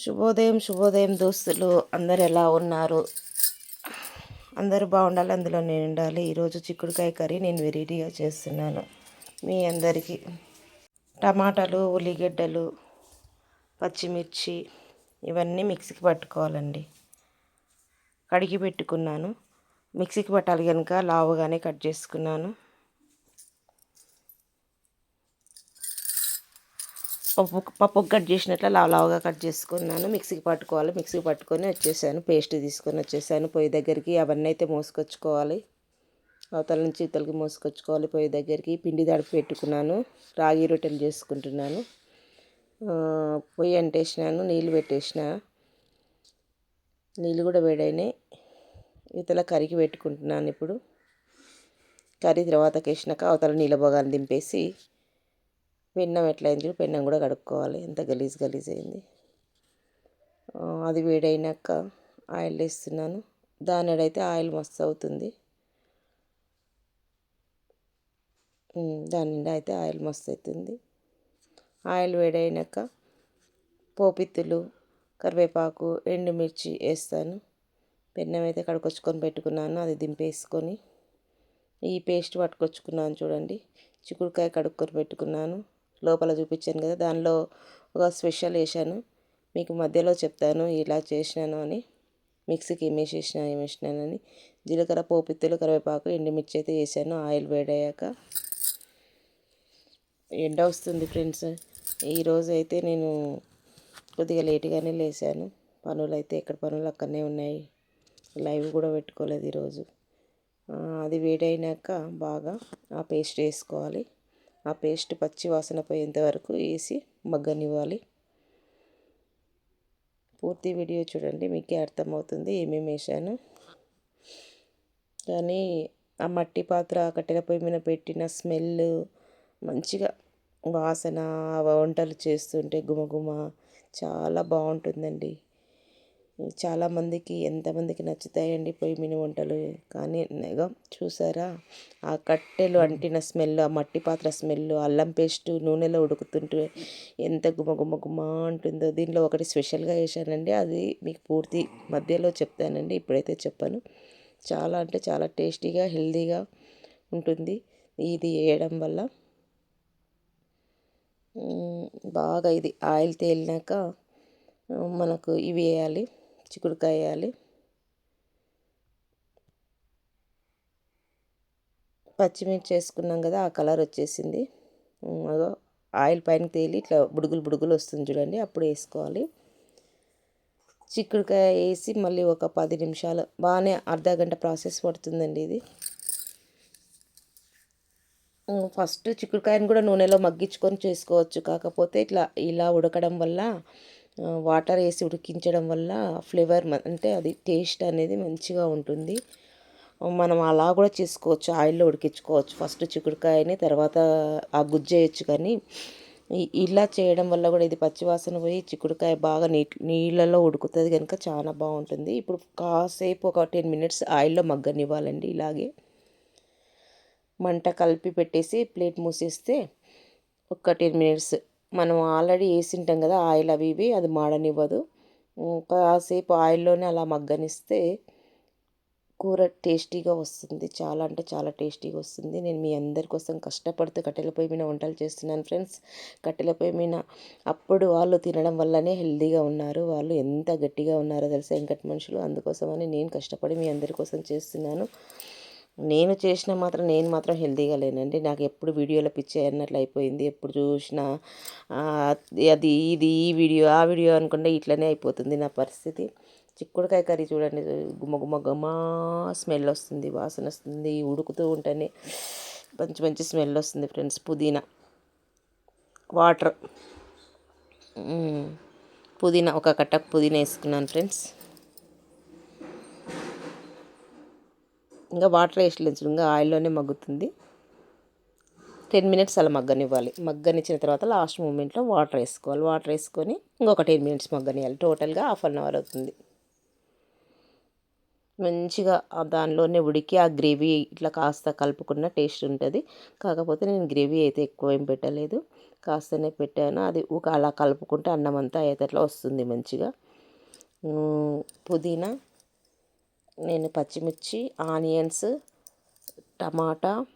శుభోదయం శుభోదయం దోస్తులు. అందరు ఎలా ఉన్నారు? అందరూ బాగుండాలి అందులో నేను ఉండాలి. ఈరోజు చిక్కుడుకాయ కర్రీ నేను వెరైటీగా చేస్తున్నాను. మీ అందరికీ టమాటాలు ఉల్లిగడ్డలు పచ్చిమిర్చి ఇవన్నీ మిక్సీకి పట్టుకోవాలండి. కడిగి పెట్టుకున్నాను. మిక్సీకి పట్టాలి కనుక లావుగానే కట్ చేసుకున్నాను. పప్పు పప్పు కట్ చేసినట్లు లావు లావుగా కట్ చేసుకున్నాను. మిక్సీకి పట్టుకోవాలి. మిక్సీకి పట్టుకొని వచ్చేసాను. పేస్ట్ తీసుకొని వచ్చేసాను. పొయ్యి దగ్గరికి అవన్నీ అయితే మోసుకొచ్చుకోవాలి. అవతల నుంచి ఇతలకి మోసుకొచ్చుకోవాలి. పొయ్యి దగ్గరికి పిండి తడిపి పెట్టుకున్నాను. రాగి రొట్టెలు చేసుకుంటున్నాను. పొయ్యి అంటేసినాను. నీళ్ళు పెట్టేసిన. నీళ్ళు కూడా వేడైనాయి. ఇతల కరిగి పెట్టుకుంటున్నాను ఇప్పుడు. కర్రీ తర్వాతకి వేసినాక అవతల నీళ్ళ భోగాలు దింపేసి పెన్నం ఎట్లయింది పెన్నం కూడా కడుక్కోవాలి. ఎంత గలీజ్ గలీజ్ అయింది. అది వేడైనాక ఆయిల్ వేస్తున్నాను. దాని అయితే ఆయిల్ మస్తు అవుతుంది. దాని నిండా అయితే ఆయిల్ మస్తు అవుతుంది. ఆయిల్ వేడైనాక పోపిత్తులు కరివేపాకు ఎండుమిర్చి వేస్తాను. పెన్నం అయితే కడుకొచ్చుకొని పెట్టుకున్నాను. అది దింపేసుకొని ఈ పేస్ట్ పట్టుకొచ్చుకున్నాను చూడండి. చిక్కుడుకాయ కడుక్కొని పెట్టుకున్నాను. లోపల చూపించాను కదా దానిలో ఒక స్పెషల్ వేసాను మీకు మధ్యలో చెప్తాను ఇలా చేసినాను అని మిక్సీకి ఏం వేసేసిన ఏం వేసినానని జీలకర్ర పోపిత్తులు కరివేపాకు ఎండుమిర్చి అయితే వేసాను ఆయిల్ వేడయ్యాక. ఎండ వస్తుంది ఫ్రెండ్స్. ఈరోజు అయితే నేను కొద్దిగా లేటుగానే లేచాను పనులు అయితే ఎక్కడ పనులు అక్కడనే ఉన్నాయి. లైవ్ కూడా పెట్టుకోలేదు ఈరోజు అది వేడైనాక బాగా ఆ పేస్ట్ వేసుకోవాలి. ఆ పేస్ట్ పచ్చి వాసన పోయేంత వరకు వేసి మగ్గనివ్వాలి. పూర్తి వీడియో చూడండి మీకే అర్థమవుతుంది ఏమేమి వేసాను కానీ ఆ మట్టి పాత్ర కట్టెల పొయ్యి మీద పెట్టిన స్మెల్ మంచిగా వాసన వంటలు చేస్తుంటే గుమగుమ చాలా బాగుంటుందండి. చాలామందికి ఎంతమందికి నచ్చుతాయండి పొయ్యి మీద వంటలు? కానీ చూసారా? ఆ కట్టెలు అంటిన స్మెల్ ఆ మట్టి పాత్ర స్మెల్ అల్లం పేస్ట్ నూనెలో ఉడుకుతుంటే ఎంత గుమ గుమ గుమ అంటుందో. దీనిలో ఒకటి స్పెషల్గా వేసానండి అది మీకు పూర్తి మధ్యలో చెప్తానండి. ఇప్పుడైతే చెప్పాను. చాలా అంటే చాలా టేస్టీగా హెల్దీగా ఉంటుంది. ఇది వేయడం వల్ల బాగా ఇది ఆయిల్ తేలినాక మనకు ఇవి వేయాలి. చిక్కుడుకాయ వేయాలి పచ్చిమిర్చి వేసుకున్నాం కదా ఆ కలర్ వచ్చేసింది. అదో ఆయిల్ పైన తేలి ఇట్లా బుడుగులు బుడుగులు వస్తుంది చూడండి అప్పుడు వేసుకోవాలి. చిక్కుడుకాయ వేసి మళ్ళీ ఒక పది నిమిషాలు బాగానే అర్ధ గంట ప్రాసెస్ పడుతుందండి ఇది. ఫస్ట్ చిక్కుడుకాయని కూడా నూనెలో మగ్గించుకొని చేసుకోవచ్చు కాకపోతే ఇట్లా ఇలా ఉడకడం వల్ల వాటర్ వేసి ఉడికించడం వల్ల ఫ్లేవర్ అంటే అది టేస్ట్ అనేది మంచిగా ఉంటుంది. మనం అలా కూడా చేసుకోవచ్చు. ఆయిల్లో ఉడికించుకోవచ్చు. ఫస్ట్ చిక్కుడుకాయని తర్వాత ఆ గుజ్జు వేయచ్చు కానీ ఇలా చేయడం వల్ల కూడా ఇది పచ్చివాసన పోయి చిక్కుడుకాయ బాగా నీ నీళ్ళలో ఉడుకుతుంది కనుక చాలా బాగుంటుంది. ఇప్పుడు కాసేపు ఒక టెన్ మినిట్స్ ఆయిల్లో మగ్గనివ్వాలండి ఇలాగే. మంట కలిపి పెట్టేసి ప్లేట్ మూసేస్తే ఒక టెన్ మినిట్స్ మనం ఆల్రెడీ వేసింటాం కదా ఆయిల్ అవి ఇవి అది మాడనివ్వదు. కాసేపు ఆయిల్లోనే అలా మగ్గనిస్తే కూర టేస్టీగా వస్తుంది. చాలా అంటే చాలా టేస్టీగా వస్తుంది. నేను మీ అందరి కోసం కష్టపడుతూ కట్టెల పొయ్యి మీద వంటలు చేస్తున్నాను ఫ్రెండ్స్. కట్టెల పొయ్యి మీద అప్పుడు వాళ్ళు తినడం వల్లనే హెల్దీగా ఉన్నారు. వాళ్ళు ఎంత గట్టిగా ఉన్నారో తెలుసా వెంకట మనుషులు? అందుకోసమని నేను కష్టపడి మీ అందరి కోసం చేస్తున్నాను. నేను చేసిన మాత్రం నేను మాత్రం హెల్తీగా లేనండి. నాకు ఎప్పుడు వీడియోలో పిచ్చే అన్నట్లు అయిపోయింది. ఎప్పుడు చూసినా అది ఇది ఈ వీడియో ఆ వీడియో అనుకుంటే ఇట్లనే అయిపోతుంది నా పరిస్థితి. చిక్కుడుకాయ కర్రీ చూడండి. గుమ్మ గుమ్మ గుమ్మా స్మెల్ వస్తుంది వాసన వస్తుంది ఉడుకుతూ ఉంటేనే మంచి మంచి స్మెల్ వస్తుంది ఫ్రెండ్స్. పుదీనా వాటర్. పుదీనా ఒక కట్ట పుదీనా వేసుకున్నాను ఫ్రెండ్స్. ఇంకా వాటర్ వేసలేదు ఇంకా ఆయిల్లోనే మగ్గుతుంది. టెన్ మినిట్స్ అలా మగ్గనివ్వాలి. మగ్గనిచ్చిన తర్వాత లాస్ట్ మూమెంట్లో వాటర్ వేసుకోవాలి. వాటర్ వేసుకొని ఇంకొక టెన్ మినిట్స్ మగ్గనివ్వాలి టోటల్గా హాఫ్ అన్ అవర్ అవుతుంది. మంచిగా దానిలోనే ఉడికి ఆ గ్రేవీ ఇట్లా కాస్త కలుపుకున్న టేస్ట్ ఉంటుంది. కాకపోతే నేను గ్రేవీ అయితే ఎక్కువ ఏం పెట్టలేదు. కాస్తనే పెట్టాను. అది ఒక అలా కలుపుకుంటే అన్నం అంతా అయ్యేటట్లా వస్తుంది మంచిగా. పుదీనా నేను పచ్చిమిర్చి ఆనియన్స్ టమాటా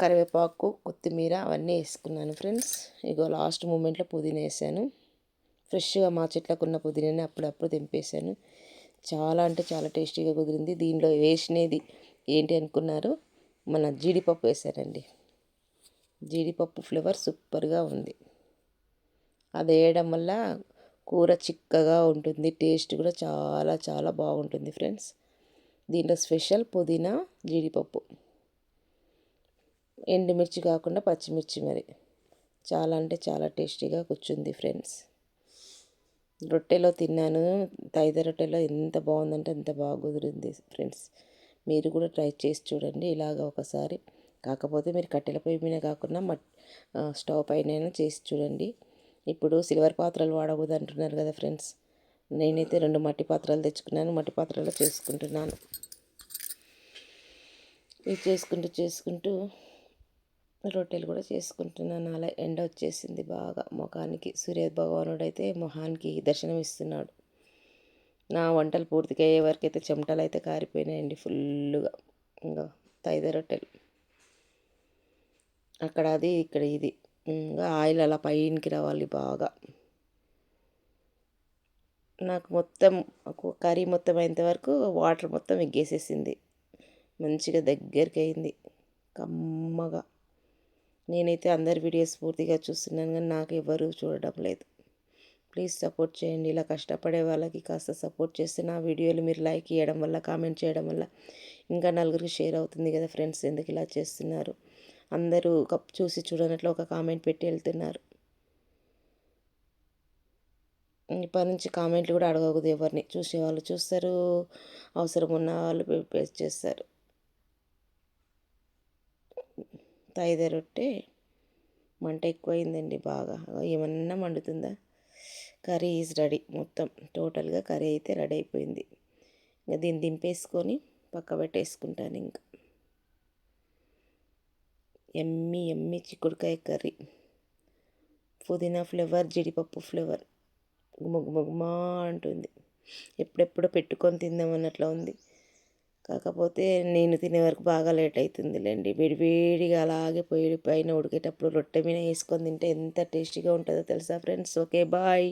కరివేపాకు కొత్తిమీర అవన్నీ వేసుకున్నాను ఫ్రెండ్స్. ఇగో లాస్ట్ మూమెంట్లో పుదీనా వేసాను. ఫ్రెష్గా మా చెట్లకు ఉన్న పుదీనాని అప్పుడప్పుడు తెంపేశాను. చాలా అంటే చాలా టేస్టీగా కుదిరింది. దీనిలో వేసినది ఏంటి అనుకున్నారు? మన జీడిపప్పు వేసారండి జీడిపప్పు ఫ్లేవర్ సూపర్గా ఉంది. అది వేయడం వల్ల కూర చిక్కగా ఉంటుంది. టేస్ట్ కూడా చాలా చాలా బాగుంటుంది ఫ్రెండ్స్. దీంట్లో స్పెషల్ పుదీనా జీడిపప్పు. ఎండుమిర్చి కాకుండా పచ్చిమిర్చి మరి. చాలా అంటే చాలా టేస్టీగా కూర్చుంది ఫ్రెండ్స్. రొట్టెలో తిన్నాను. తైద రొట్టెలో ఎంత బాగుందంటే అంత బాగా కుదిరింది ఫ్రెండ్స్. మీరు కూడా ట్రై చేసి చూడండి ఇలాగ ఒకసారి. కాకపోతే మీరు కట్టెల పొయ్యి మీద కాకుండా మట్ స్టవ్ పైన చేసి చూడండి. ఇప్పుడు సిల్వర్ పాత్రలు వాడకూడదు అంటున్నారు కదా ఫ్రెండ్స్. నేనైతే రెండు మట్టి పాత్రలు తెచ్చుకున్నాను మట్టి పాత్రలో చేసుకుంటున్నాను. ఇది చేసుకుంటూ చేసుకుంటూ రొట్టెలు కూడా చేసుకుంటున్నాను. అలా ఎండ వచ్చేసింది బాగా. ముఖానికి సూర్య భగవానుడు అయితే మొహానికి దర్శనం ఇస్తున్నాడు. నా వంటలు పూర్తిగా అయ్యే వరకు అయితే చెమటలు అయితే కారిపోయినాయండి ఫుల్గా ఇంకా తైద రొట్టెలు. అక్కడ అది ఇక్కడ ఇది. ఆయిల్ అలా పైనకి రావాలి బాగా. నాకు మొత్తం కర్రీ మొత్తం అయినంత వరకు వాటర్ మొత్తం ఎగ్గేసేసింది. మంచిగా దగ్గరికి అయింది. కమ్మగా. నేనైతే అందరి వీడియోస్ పూర్తిగా చూస్తున్నాను కానీ నాకు ఎవరు చూడడం లేదు. ప్లీజ్ సపోర్ట్ చేయండి. ఇలా కష్టపడే వాళ్ళకి కాస్త సపోర్ట్ చేస్తే నా వీడియోలు మీరు లైక్ ఇవ్వడం వల్ల కామెంట్ చేయడం వల్ల ఇంకా నలుగురికి షేర్ అవుతుంది కదా ఫ్రెండ్స్. ఎందుకు ఇలా చేస్తున్నారు? అందరూ కప్ చూసి చూడనట్లు ఒక కామెంట్ పెట్టి వెళ్తున్నారు. ఇప్పటి నుంచి కామెంట్లు కూడా అడగకూడదు ఎవరిని. చూసేవాళ్ళు చూస్తారు అవసరం ఉన్న వాళ్ళు పేస్ట్ చేస్తారు. తైద రొట్టె మంట ఎక్కువైందండి బాగా. ఏమన్నా మండుతుందా? కర్రీ ఈజ్ రెడీ మొత్తం. టోటల్గా కర్రీ అయితే రెడీ అయిపోయింది. ఇంకా దీన్ని దింపేసుకొని పక్క పెట్టేసుకుంటాను ఇంకా. ఎమ్మి ఎమ్మి చిక్కుడుకాయ కర్రీ. పుదీనా ఫ్లేవర్ జీడిపప్పు ఫ్లేవర్. గుమగుమగుమా అంటుంది. ఎప్పుడెప్పుడో పెట్టుకొని తిందామన్నట్లా ఉంది. కాకపోతే నేను తినే వరకు బాగా లేట్ అవుతుందిలేండి వేడివేడిగా అలాగే పొయ్యి పైన ఉడికేటప్పుడు రొట్టె మీద వేసుకొని తింటే ఎంత టేస్టీగా ఉంటుందో తెలుసా ఫ్రెండ్స్? Okay bye.